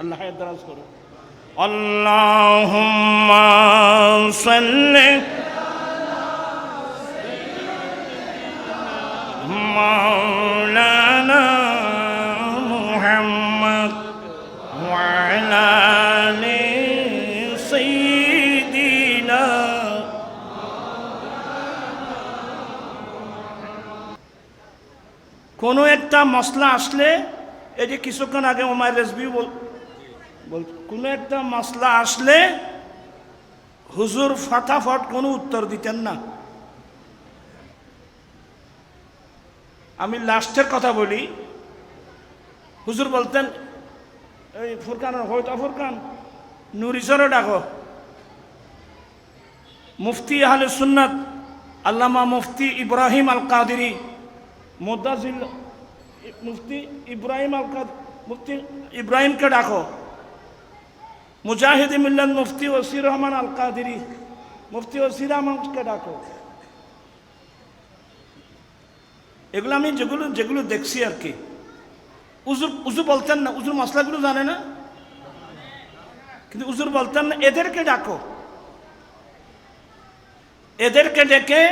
আল্লাহ দরাজ করো। আল্লাহ কোনো একটা মশলা আসলে এই যে কিছুক্ষণ আগে ওমায় রেসবি বল কোনো একটা মশলা আসলে হুজুর ফটাফট কোনো উত্তর দিতেন না। আমি লাস্টের কথা বলি, হুজুর বলতেন, এই ফুরকান হয়তো ফুরকান নুরিসরও ডাকো। মুফতি আহলে সুন্নাত, আল্লামা মুফতি ইব্রাহিম আল কাদিরি মোদ্দাজিল মুফতি ইব্রাহিম আল কাদ মুফতি ইব্রাহিমকে ডাকো। মুজাহিদ মিল্লান মুফতি ওসির রহমান আল কাদিরি মুফতি ওসির রহমানকে ডাকো? এগুলো আমি যেগুলো যেগুলো দেখছি আর কি। উজুর, উজু বলতেন না, উজুর মশলাগুলো জানে না? কিন্তু উজুর বলতেন না, এদেরকে ডাকো। এদেরকে ডেকে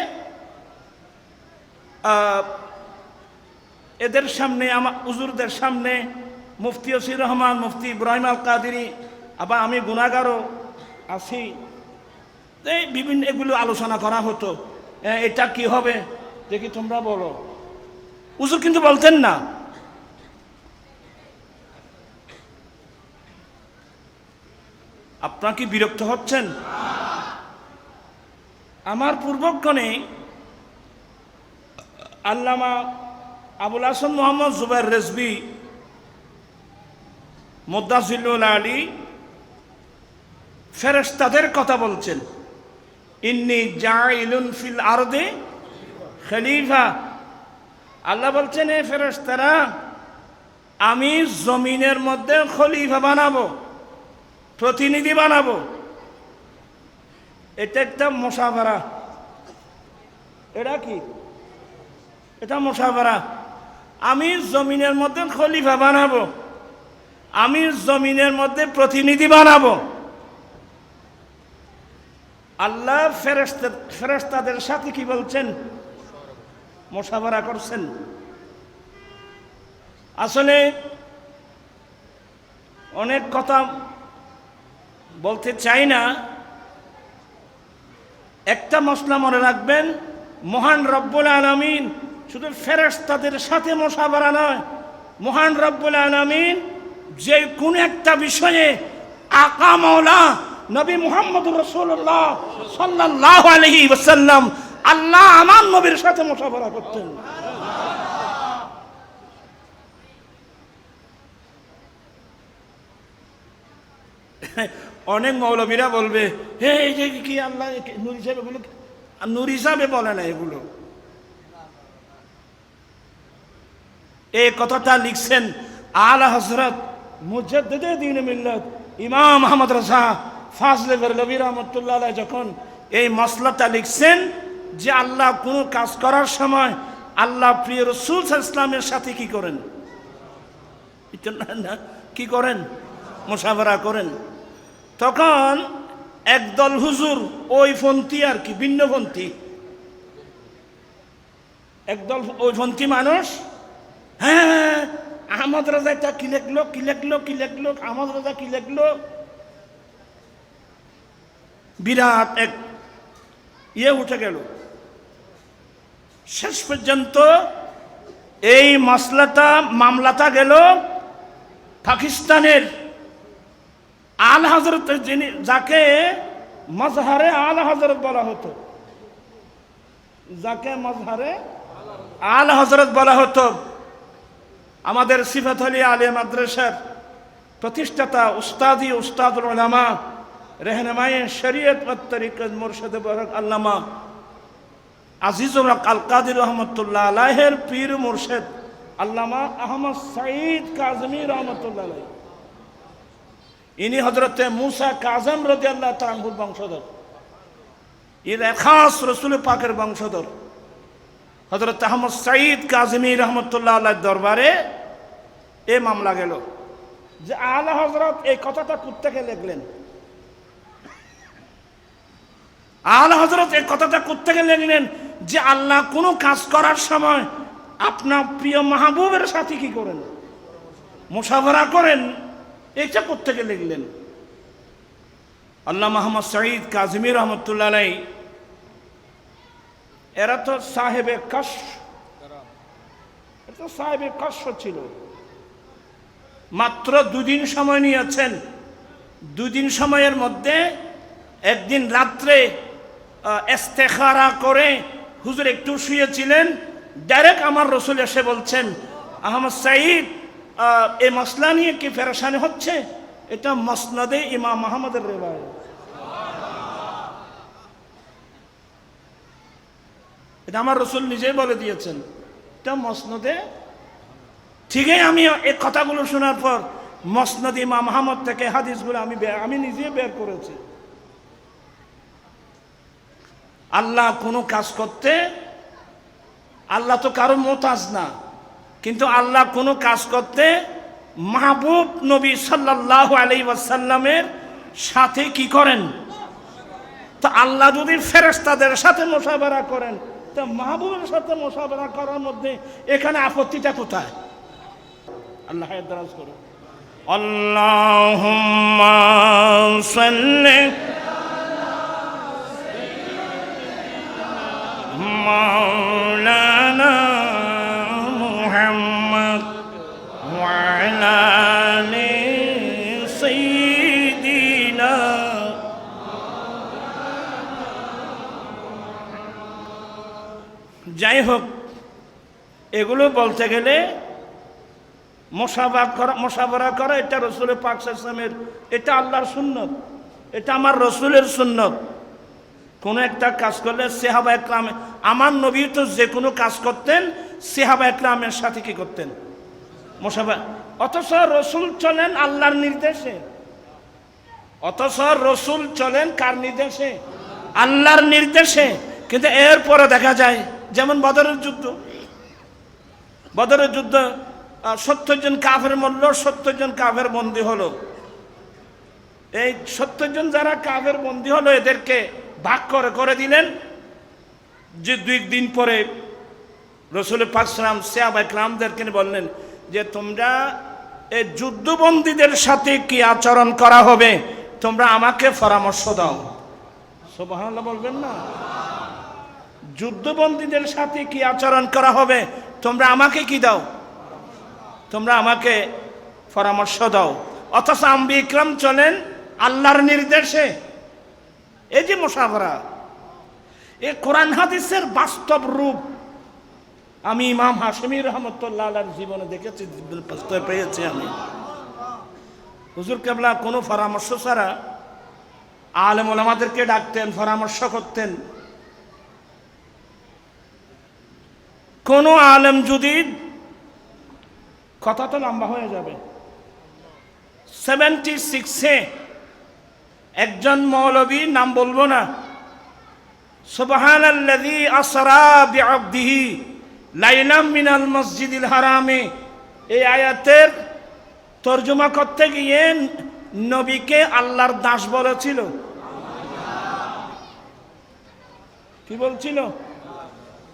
এদের সামনে আমার উজুরদের সামনে মুফতি ওসির রহমান, মুফতি ইব্রাহিম আল কাদিরি আবার আমি গুণাগারও আছি। এই বিভিন্ন এগুলো আলোচনা করা হতো। এটা কি হবে? দেখি তোমরা বলো। উজুর কিন্তু বলতেন না। আপনার কি বিরক্ত হচ্ছেন? আমার পূর্বক্ষণে আল্লামা আবুল হাসান মোহাম্মদ জুবাইর রেজবি মোদ্দাজিল্লুল আলী ফেরেশতাদের কথা বলছেন। ইন্নি জাইলুন ফিল আরদে খলিফা। আল্লাহ বলছেন এ ফেরেশতারা, আমি জমিনের মধ্যে খলিফা বানাবো, প্রতিনিধি বানাবো। এটা একটা মশাভারা এটা কি? এটা মশাভারা আমি জমিনের মধ্যে খলিফা বানাবো। আমি জমিনের মধ্যে প্রতিনিধি বানাবো। আল্লাহ ফেরেস্তা ফেরেস্তাদের সাথে কি বলছেন? মশাভারা করছেন। আসলে অনেক কথা বলতে চাই না। একটা মশলা মনে রাখবেন, মহান রব্বুল আলমিন শুধু ফেরেস্তাদের সাথে মশাবারা নয়, মহান রব্বুল আলমিন যে কোন একটা বিষয়ে আকা মৌলা নবী মুহাম্মদ রসুল্লাহ সাল্লাহ আলহি ওসাল্লাম আল্লাহ আমার নবীর সাথে মশাবারা করতেন। অনেক মৌলবীরা বলবে, হে, এই যে কি আল্লাহ নুর হিসাবে এগুলো নূর হিসাবে বলে না এগুলো? এই কথাটা লিখছেন আলা হজরত মুজাদ্দিদে দিন মিল্লত ইমাম আহমদ রাজা ফাজলে বেরলবী রহমতুল্লাহ যখন এই মশলাটা লিখছেন যে আল্লাহ কোনো কাজ করার সময় আল্লাহ প্রিয় রসুল ইসলামের সাথে কি করেন? কি করেন? মোশাফারা করেন। তখন একদল হুজুর, ওই ফন্তি আর কি ভিন্নপন্থী একদল, ওই পন্থী মানুষ হ্যাঁ আহমদ রাজা এটা কি লেখলো কি লেখলো কি লেখলো, আহমদ রাজা কি লেখলো? বিরাট এক ইয়ে উঠে গেল। শেষ পর্যন্ত এই মশলাটা মামলাটা গেল পাকিস্তানের আল হজরত যিনি, যাকে মজহারে আল হজরত বলা হতো। যাকে মজহারে আল হজরত বলা হতো। আমাদের সিফাত আলী মাদ্রাসার প্রতিষ্ঠাতা উস্তাদি, উস্তাদুল উলামা রেহনমায়ে শরীয়ত তরিকত মুর্শিদ বরক আল্লামা আজিজুল হক আল কাদির রহমতুল্লাহ আলাহের পীর মুর্শেদ আল্লামা আহমদ সাঈদ কাজমি রহমতুল্লাহ আলাইহ। ইনি হজরতে মুসা কাজম রদি আল্লাহ তাঙ্গুর বংশধর। এর খাস রসুল পাকের বংশধর। হজরত আহমদ সাঈদ কাজমি রহমতুল্লাহ আল্লাহ দরবারে এ মামলা গেল যে আলা হজরত এই কথাটা কোত্থেকে লিখলেন? আলা হজরত এই কথাটা কোত্থেকে লিখলেন যে আল্লাহ কোনো কাজ করার সময় আপনার প্রিয় মাহবুবের সাথে কি করেন? মোশাফরা করেন? এটা কোত্থেকে লিখলেন? আল্লাহ মোহাম্মদ সঈদ কাজমির রহমতুল্লাহ এরা তো সাহেবে কশ এটা সাহেবে কশ ছিল। মাত্র দুদিন সময় নিয়েছেন। দুদিন সময়ের মধ্যে একদিন রাত্রে এস্তেখারা করে। হুজুর একটু শুয়েছিলেন। ডাইরেক্ট আমার রসুল এসে বলছেন, আহমদ সাঈদ এই মশলা নিয়ে কি ফেরাসানি হচ্ছে? এটা মসনদে ইমাম মাহমদের রেবায় এটা আমার রসুল নিজেই বলে দিয়েছেন। এটা মসনদে। ঠিকই আমি এই কথাগুলো শোনার পর মসনদ ইমাম মাহমদ থেকে হাদিসগুলো আমি আমি নিজে বের করেছি। আল্লাহ কোনো কাজ করতে, আল্লাহ তো কারও মোতাজ না। কিন্তু আল্লাহ কোনো কাজ করতে মাহবুব নবী সাল্লাহ আলাই ওয়াসাল্লামের সাথে কি করেন? তা আল্লাহ যদি ফেরেস্তাদের সাথে মোশাবেরা করেন, তা মাহবুবের সাথে মোশাবেরা করার মধ্যে এখানে আপত্তিটা কোথায়? আল্লাহ করুন। আল্লাহুম্মা مولانا محمد وعلى آل سيدنا যাই হোক এগুলো বলতে গেলে মশাবা করা মশাবরা করা এটা রসুলের পাক ইসলামের এটা আল্লাহর সুন্নত এটা আমার রসুলের সুন্নত কোনো একটা কাজ করলে সেহাবা একরামে, আমার নবী তো যে কোনো কাজ করতেন, সেহাবা একরামের সাথে কি করতেন? মশাবা অথচ রসুল চলেন আল্লাহর নির্দেশে। অথচ রসুল চলেন কার নির্দেশে? আল্লাহর নির্দেশে। কিন্তু এরপরে দেখা যায়, যেমন বদরের যুদ্ধ। বদরের যুদ্ধ সত্তর জন কাফের মরল, সত্তর জন কাফের বন্দী হলো। এই সত্তর জন যারা কাফের বন্দী হলো, এদেরকে ভাগ করে করে দিলেন যে দুই দিন পরে রসুল পাকসালাম সিয়াব একরামদেরকে বললেন যে, তোমরা এই যুদ্ধবন্দীদের সাথে কি আচরণ করা হবে? তোমরা আমাকে পরামর্শ দাও। সোবাহান্লাহ বলবেন না। যুদ্ধবন্দীদের সাথে কি আচরণ করা হবে? তোমরা আমাকে কি দাও? তোমরা আমাকে পরামর্শ দাও। অথচ আম্বি ইকরাম চলেন আল্লাহর নির্দেশে। এই যে মোশাফরা এ কোরআন হাদিসের বাস্তব রূপ আমি ইমাম হাসমি রহমতুল্লাহ জীবনে দেখেছি পেয়েছি আমি। হুজুর কেবলা, কোনো পরামর্শ ছাড়া আলেম ওলামাদেরকে ডাকতেন, পরামর্শ করতেন। কোনো আলেম যদি কথা তো লম্বা হয়ে যাবে। সেভেন্টি সিক্সে একজন মৌলবী নাম বলব না। সুবহানাল্লাযী আসরা বিআবদিহি লাইলাম মিনাল মসজিদিল হারামে। এই আয়াতের তর্জমা করতে গিয়ে নবীকে আল্লাহর দাস বলেছিল। কি বলছিল?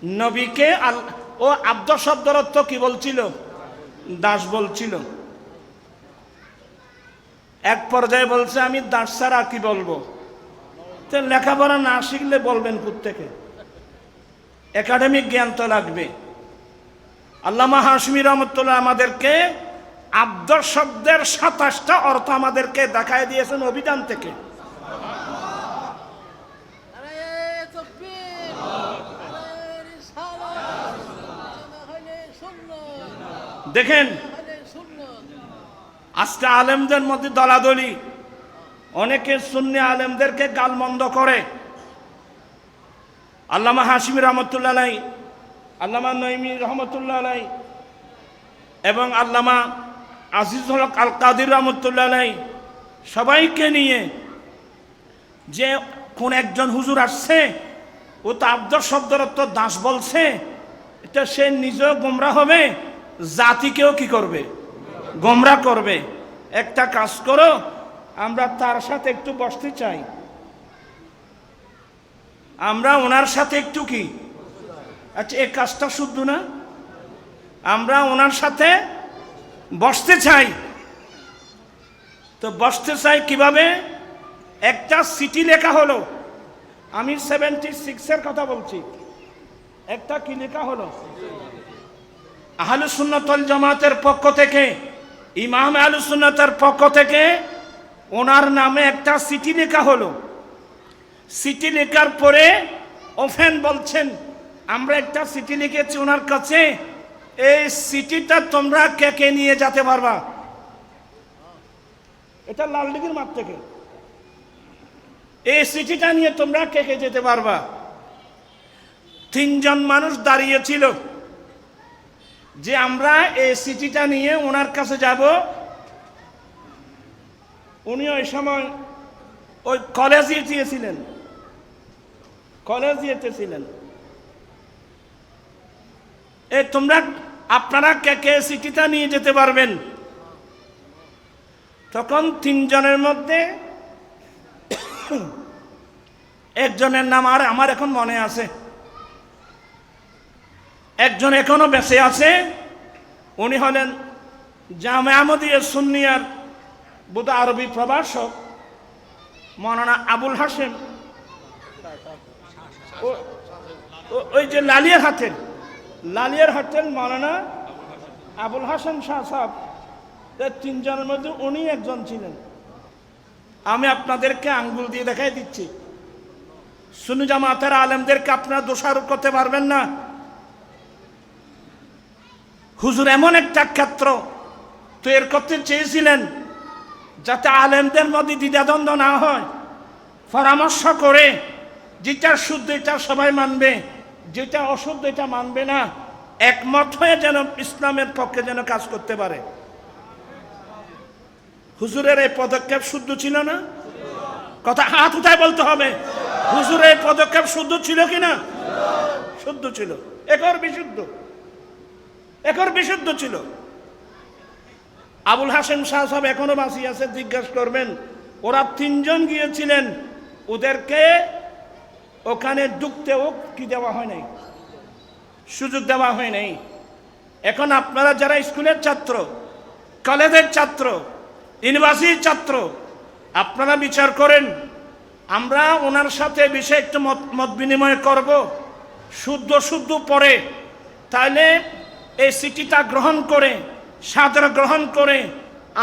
নবীকে ও আব্দ শব্দের অর্থ কি বলছিল? দাস বলছিল। এক পর্যায়ে বলছে, আমি দাস ছাড়া কি বলব? তো লেখাপড়া না শিখলে বলবেন থেকে একাডেমিক জ্ঞান তো লাগবে। আল্লামা হাসমি রহমতুল্লাহ আমাদেরকে আব্দ শব্দের সাতাশটা অর্থ আমাদেরকে দেখায় দিয়েছেন অভিধান থেকে। দেখেন আজকে আলেমদের মধ্যে দলাদলি। অনেকে শূন্য আলেমদেরকে গালমন্দ করে। আল্লামা হাসিমি রহমতুল্লাহ আলাই, আল্লামা নইমি রহমতুল্লাহ আলাই, এবং আল্লামা আজিজুল হক আল কাদির রহমতুল্লাহ আলাই সবাইকে নিয়ে যে কোন একজন হুজুর আসছে, ও তো আব্দ শব্দের অর্থ দাস বলছে, এটা সে নিজেও গোমরা হবে, জাতিকেও কি করবে? গোমরা করবে। একটা কাজ করো, আমরা তার সাথে একটু বসতে চাই। আমরা ওনার সাথে একটু কি? আচ্ছা এ কাজটা শুদ্ধ না? আমরা ওনার সাথে বসতে চাই। তো বসতে চাই কীভাবে? একটা সিটি লেখা হলো। আমি সেভেন্টি সিক্সের কথা বলছি। একটা কি লেখা হলো? আহলুসুন্নতল জামাতের পক্ষ থেকে ইমাম আহলুসুন্নতের পক্ষ থেকে ওনার নামে একটা সিটি লেখা হলো। সিটি লেখার পরে ওফেন বলছেন, আমরা একটা সিটি লিখেছি ওনার কাছে। এই সিটিটা তোমরা কে কে নিয়ে যেতে পারবা? এটা লালদিঘির মাঠ থেকে। এই সিটিটা নিয়ে তোমরা কে কে যেতে পারবা? তিনজন মানুষ দাঁড়িয়েছিল। যে আমরা এই সিটিটা নিয়ে ওনার কাছে যাব, উনি ওই সময় ওই কলেজে গিয়েছিলেন। কলেজ যেতেছিলেন এ তোমরা, আপনারা কে কে সিটিটা নিয়ে যেতে পারবেন? তখন তিনজনের মধ্যে একজনের নাম আর আমার এখন মনে আছে। একজন এখনও বেঁচে আছে। উনি হলেন জামে আহমদিয়া সুন্নিয়ার বোধ আরবি প্রভাষক, মৌলানা আবুল হাসেম ওই যে লালিয়ার হাটের লালিয়ার হাটের মৌলানা আবুল হাসান শাহ সাহেব তিনজনের মধ্যে উনি একজন ছিলেন। আমি আপনাদেরকে আঙ্গুল দিয়ে দেখাই দিচ্ছি। সুনু জামাতের আলেমদেরকে আপনারা দোষারোপ করতে পারবেন না। হুজুর, এমন একটা ক্ষেত্র। তৈরি করতে চেয়েছিলেন যাতে আলেমদের মধ্যে দ্বিধাদ্বন্দ্ব না হয়। পরামর্শ করে যেটা শুদ্ধ এটা সবাই মানবে, যেটা অশুদ্ধ এটা মানবে না, একমত হয়ে যেন ইসলামের পক্ষে যেন কাজ করতে পারে। হুজুরের এই পদক্ষেপ শুদ্ধ ছিল না? কথা হাত উঠায় বলতে হবে। হুজুরের পদক্ষেপ শুদ্ধ ছিল কি না শুদ্ধ ছিল। একর বিশুদ্ধ। একর বিশুদ্ধ ছিল। আবুল হাসেম শাহ সাহেব এখনও বাঁচি আছে, জিজ্ঞাসা করবেন, ওরা তিনজন গিয়েছিলেন, ওদেরকে ওখানে ঢুকতেও কি দেওয়া হয় নাই? সুযোগ দেওয়া হয় নাই। এখন আপনারা যারা স্কুলের ছাত্র, কলেজের ছাত্র, ইউনিভার্সিটির ছাত্র, আপনারা বিচার করেন, আমরা ওনার সাথে বিষয়ে একটু মত মত বিনিময় করব, শুদ্ধ শুদ্ধ পরে তাহলে এই সিটিটা গ্রহণ করে সাদর গ্রহণ করে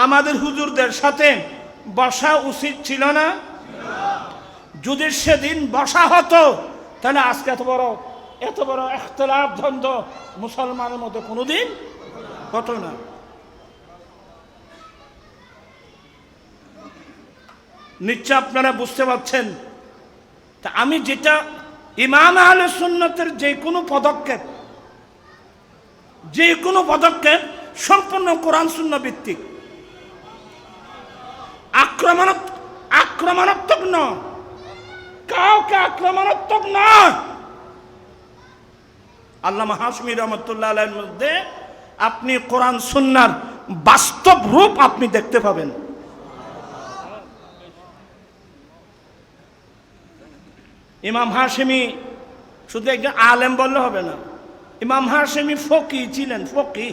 আমাদের হুজুরদের সাথে বসা উচিত ছিল না? যদি সেদিন বসা হতো, তাহলে আজকে এত বড় এত বড় এখতলাফ দ্বন্দ্ব মুসলমানের মধ্যে কোনোদিন হতো না। নিশ্চয় আপনারা বুঝতে পারছেন? তা আমি যেটা ইমাম আহলে সুন্নতের যে কোনো পদক্ষেপ যে কোনো পদক্ষেপ সম্পূর্ণ কোরআন শূন্য ভিত্তিক। আক্রমণাত্মক আক্রমণাত্মক নয়। কাউকে আক্রমণাত্মক নয়। আল্লামা হাসমি রহমতুল্লাহ মধ্যে আপনি কোরআন সুন্নার বাস্তব রূপ আপনি দেখতে পাবেন। ইমাম হাশেমি শুধু একজন আলেম বললে হবে না। ইমাম হাসিমি ফকি ছিলেন, ফকি।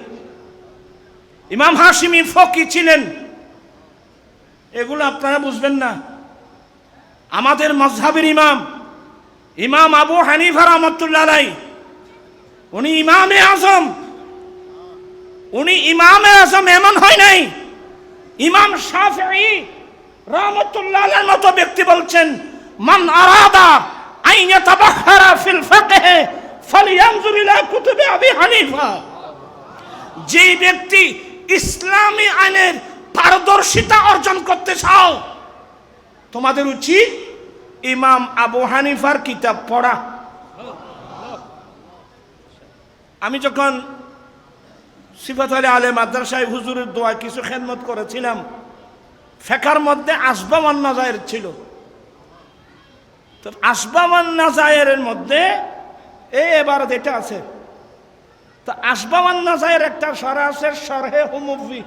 ইমাম হাসিমি ফকি ছিলেন। এগুলো আপনারা বুঝবেন না। আমাদের মজহাবের ইমাম ইমাম আবু হানিফা রহমতুল্লাহ আলাই উনি ইমামে আজম। উনি ইমামে আজম এমন হয় নাই, ইমাম শাফি রহমতুল্লাহ মতো ব্যক্তি বলছেন, মান আরাদা আইন ইয়াতাবাহহারা ফিল ফিকহ হানিফা। যে ব্যক্তি ইসলামী আইনের পারদর্শিতা অর্জন করতে চাও, তোমাদের উচিত ইমাম আবু হানিফার কিতাব পড়া। আমি যখন সিফাত আলী আলে মাদ্রাসায় হুজুরের দোয়া কিছু খেদমত করেছিলাম, ফেকার মধ্যে আসবামান নাজায়ের ছিল। তো আসবামান নাজায়ের মধ্যে এই এবার যেটা আছে। তো আসবামান নাজায়ের একটা সরা আছে সরহে হুমুফি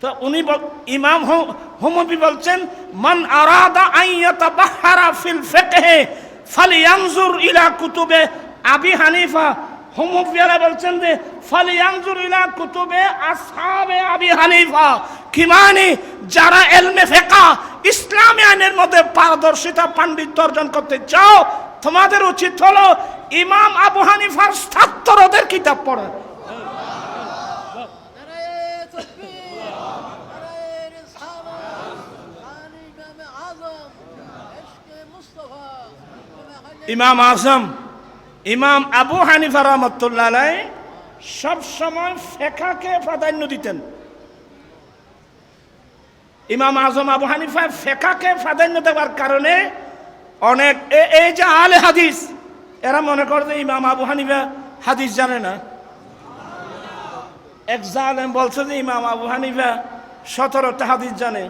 তো উনি ইমাম হু- হুমবি বলছেন, মান আরাদা আইয়াতা বাহারা ফিল ফিকহে ফালিয়ানজুর ইলা কুতুবে। আবি হানিফা হুমবিয়ারা বলছেন যে, ফালিয়ানজুর ইলা কুতুবে আসহাবে আবি হানিফা। কি মানে যারা এলমে ফেকা ইসলামী আইনের মধ্যে পারদর্শিতা, পাণ্ডিত্য অর্জন করতে চাও তোমাদের উচিত হলো ইমাম আবু হানিফার ছাত্রদের কিতাব পড়া। ইমাম আজম, ইমাম আবু হানিফা রহমতুল্লাহ সব সময় ফেকাকে প্রাধান্য দিতেন। ইমাম আজম আবু হানিফা ফেকাকে প্রাধান্য দেওয়ার কারণে অনেক এই যে আলে হাদিস, এরা মনে করে যে ইমাম আবু হানিফা হাদিস জানে না। এক জালেম বলছে যে ইমাম আবু হানিফা সতেরোটা হাদিস জানে।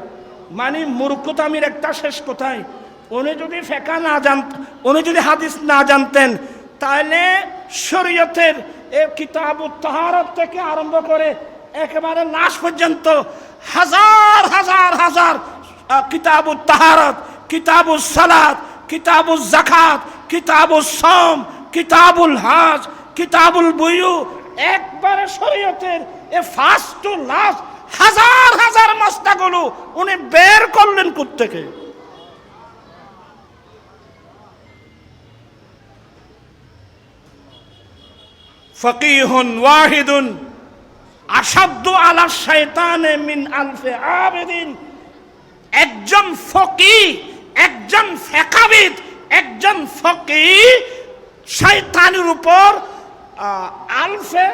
মানে মূর্খতামির একটা শেষ কোথায়? উনি যদি ফেকা না জান, উনি যদি হাদিস না জানতেন, তাহলে শরীয়তের কিতাব তাহারত থেকে আরম্ভ করে একেবারে লাশ পর্যন্ত হাজার হাজার হাজার কিতাব তাহারত, কিতাব সালাত কিতাব জাকাত কিতাব সম কিতাবুল হাজ, কিতাবুল বুয়ু। একবারে শরীয়তের এ ফার্স্ট টু লাস্ট হাজার হাজার মস্তাগুলো উনি বের করলেন থেকে ফকিহুন ওয়াহিদুন আসাদ্দু আলা শয়তানে মিন আলফে আবেদিন। একজন ফকি একজন ফেকাবিদ, একজন ফকি শয়তানের উপর আলফে,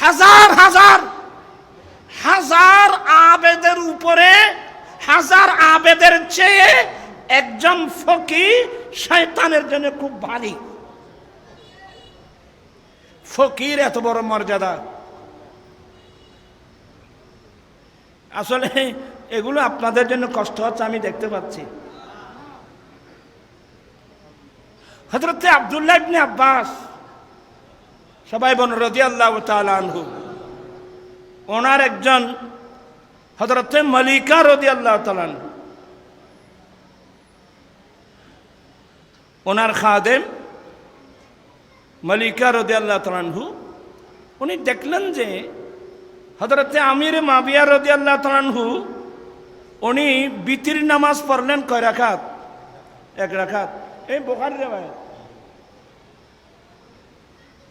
হাজার হাজার হাজার আবেদের উপরে, হাজার আবেদের চেয়ে একজন ফকি শয়তানের জন্য খুব ভারী। ফকির এত বড় মর্যাদা। আসলে এগুলো আপনাদের জন্য কষ্ট হচ্ছে, আমি দেখতে পাচ্ছি। হজরতে আবদুল্লাহ ইবনে আব্বাস, সবাই বন রদি আল্লাহ আনহু, ওনার একজন হজরতে মালিকা রদি আল্লাহ তালানহু ওনার খাদেম মালিকা রদি আল্লাহ তালানহু উনি দেখলেন যে হজরতে আমির মাবিয়া রদি আল্লাহ তালানহু উনি বিতির নামাজ পড়লেন কয় রাখাত? এক রাখাত। এই বোখারি রে ভাই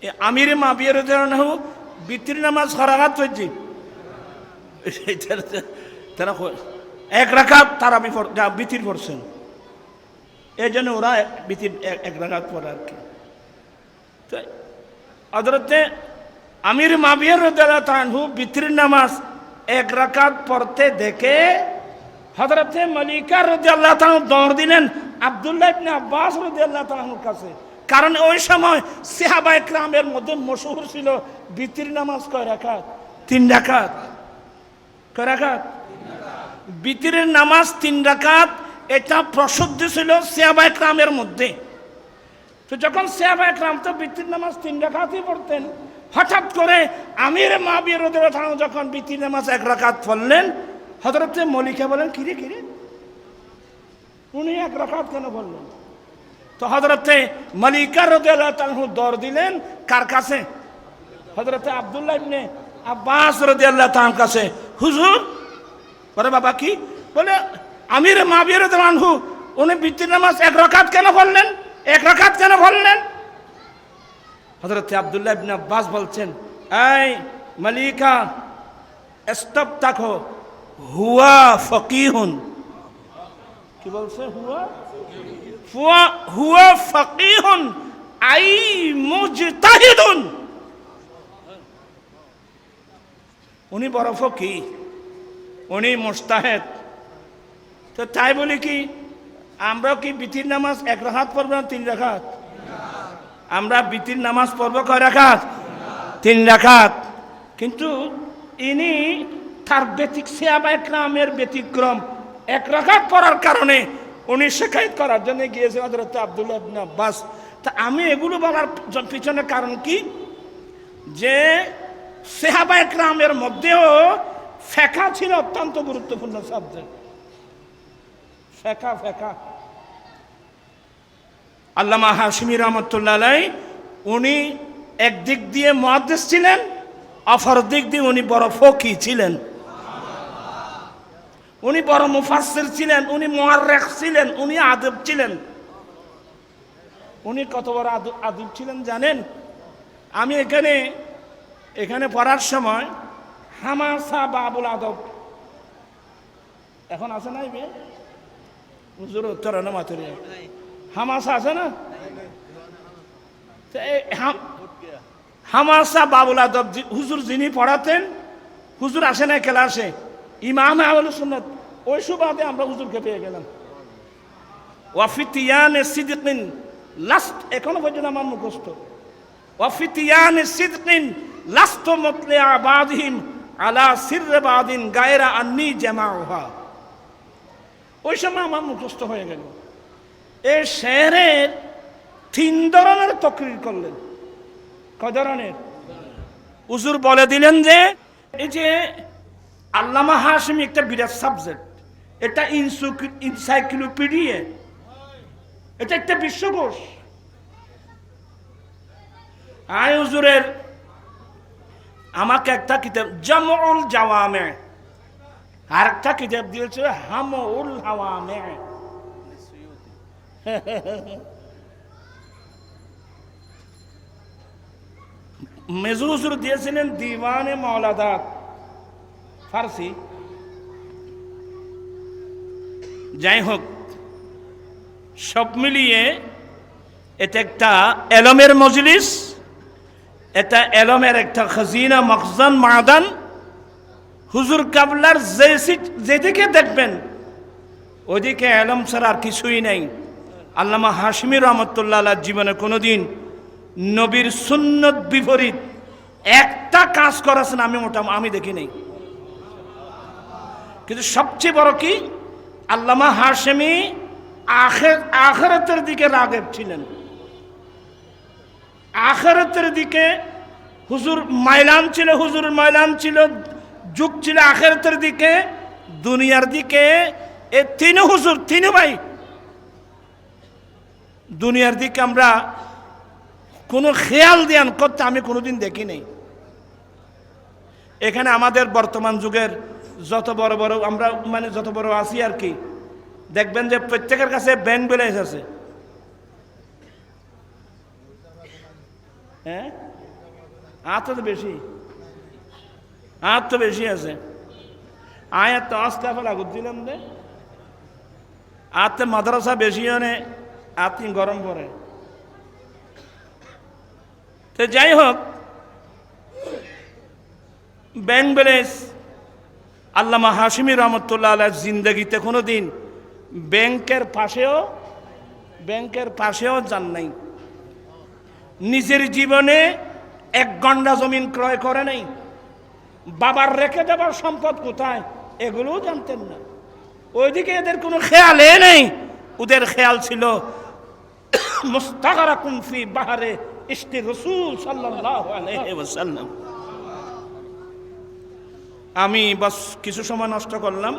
এ আমির মাবিয়া রদি আল্লাহু বিতির নামাজ খরাঘাত হয়েছে তারা এক রাখাত তারা আমি বিতির পড়ছেন। এই জন্য ওরা বিতির এক- রাখাত পড়ে আর কি। তো হজরতে আমির মাবিয়ার তানহু বিত্রির নামাজ এক রাকাত পড়তে দেখে হজরতে মলিকা রদি আল্লাহ তাহু দৌড় দিলেন আবদুল্লাহ ইবনে আব্বাস রদি আল্লাহ কাছে। কারণ ওই সময় সেহাবা একরামের মধ্যে মশহুর ছিল, বিতির নামাজ কয় রাখাত তিন রাকাত। কয় রাখাত বিতিরের নামাজ তিন রাকাত, এটা প্রসিদ্ধ ছিল সেহাবা একরামের মধ্যে। তো যখন সেবা একরাম তো বৃত্তির নামাজ তিন রাখাতই পড়তেন, হঠাৎ করে আমির মা বিরোধের যখন বৃত্তির নামাজ এক রাকাত পড়লেন হজরতে মলিকা বলেন কিরে কিরে উনি এক রাকাত কেন বললেন? তো হজরতে মলিকা রোদেল দর দিলেন কার কাছে? হজরতে আবদুল্লাহ ইবনে আব্বাস রদি আল্লাহ তার কাছে। হুজুর? বলে বাবা, কি? বলে, আমির মাবির আনহু। উনি বৃত্তির নামাজ এক রকাত কেন বললেন? এক রকাত কেন বললেন? হজরত আবদুল্লাহ ইবনে আব্বাস বলছেন, এই মালিকা স্টপ তাকো হুয়া ফকিহুন। কি বলছে? হুয়া? হুয়া ফকিহুন আই মুজতাহিদুন। উনি বড় ফকি উনি মোস্তাহেদ তো তাই বলি কি, আমরা কি বিতির নামাজ এক রাখাত পড়ব না তিন রাখাত? আমরা বিতির নামাজ পড়ব কয় রাখাত? তিন রাখাত। কিন্তু ইনি তার ব্যতিক সেবা একরামের ব্যতিক্রম এক রাখাত পড়ার কারণে উনি শেখায়ত করার জন্য গিয়েছে হজরত আবদুল্লাহ আব্বাস। তা আমি এগুলো বলার পিছনে কারণ কি? যে সেহাবা একরামের মধ্যেও ফেকা ছিল অত্যন্ত গুরুত্বপূর্ণ সাবজেক্ট ফেকা ফেকা। আল্লামা হাসিমি রহমতুল্লাহ উনি একদিক দিয়ে মহাদেশ ছিলেন, অপর দিক দিয়ে উনি বড় ফকি ছিলেন। উনি বড় মুফাসসির ছিলেন, উনি মোয়াররেখ ছিলেন, উনি আদব ছিলেন। উনি কত বড় আদ- আদব ছিলেন জানেন? আমি এখানে এখানে পড়ার সময় হামাসা বাবুল আদব। এখন আছে নাই বে? হুজুর উত্তর না হামাসা আছে না? হামাসা বাবুল আদব হুজুর যিনি পড়াতেন, হুজুর আসে না ক্লাসে। ইমাম আহল সুন্নত, ওই সুবাদে আমরা হুজুরকে পেয়ে গেলাম। ওয়াফিতিয়ান সিদ্দিকিন লাস্ট, এখনও পর্যন্ত আমার মুখস্থ। ওয়াফিতিয়ান সিদ্দিকিন লাস্ট মতলে আবাদিহিম, আলা সিররে বাদিন গায়রা আন্নি জামাউহা। ওই সময় আমার মুখস্থ হয়ে গেল। এই শেহরের তিন ধরনের তকরির করলেন। কয় ধরনের? উজুর বলে দিলেন যে, এই যে আল্লামা হাসমি একটা বিরাট সাবজেক্ট এটা ইনসাইক্লোপিডিয়া এটা একটা বিশ্বকোষ। আয় হুজুরের, আমাকে একটা কিতাব, জামউল জাওয়ামে। আর একটা কিতাব দিয়েছে, হামউল হাওয়ামে। মেজু হুজুর দিয়েছিলেন, দিওয়ানে মৌলাদাত ফার্সি। যাই হোক, সব মিলিয়ে এটা একটা এলমের মজলিস, এটা এলমের একটা খাজিনা, মখজান, মাদান। হুজুর কাবলার যে যেদিকে দেখবেন, ওদিকে এলম ছাড়া আর কিছুই নাই। আল্লামা হাসমি রহমতুল্লাহ জীবনে কোনোদিন নবীর সুন্নত বিপরীত একটা কাজ করেছেন, আমি মোটা আমি দেখি নেই। কিন্তু সবচেয়ে বড় কি? আল্লামা হাসেমি আখের আখেরাতের দিকে রাগেব ছিলেন। আখেরাতের দিকে হুজুর মাইলান ছিল, হুজুর মাইলান ছিল, যুগ ছিল আখেরাতের দিকে, দুনিয়ার দিকে। এ তিন হুজুর, তিন ভাই। দুনিয়ার দিকে আমরা কোনো খেয়াল ধ্যান করতে আমি কোনোদিন দেখি নেই এখানে আমাদের বর্তমান যুগের যত বড় বড়, আমরা মানে যত বড় আছি আর কি, দেখবেন যে প্রত্যেকের কাছে ব্যাংক ব্যালেন্স আছে হ্যাঁ? আর তো বেশি। আর তো বেশি আছে। আয় তো আস্তাফা লাগুত দিলাম দে। আর মাদ্রাসা বেশি হনে আর তিন গরম পড়ে? তো যাই হোক ব্যাংক ব্যালেন্স আল্লামা হাসিমি রহমতুল্লাহ আল্লাহ জিন্দগিতে কোনো দিন ব্যাংকের পাশেও ব্যাংকের পাশেও যান নাই। নিজের জীবনে এক গন্ডা জমিন ক্রয় করে নাই। বাবার রেখে দেবার সম্পদ কোথায়, এগুলোও জানতেন না। ওইদিকে এদের কোনো খেয়ালে নেই। ওদের খেয়াল ছিল মুস্তাগারা কুমফি বাহারে ইস্তি রসুল সাল্লাল্লাহু আলাইহি ওয়াসাল্লাম। আমি বাস কিছু সময় নষ্ট করলাম।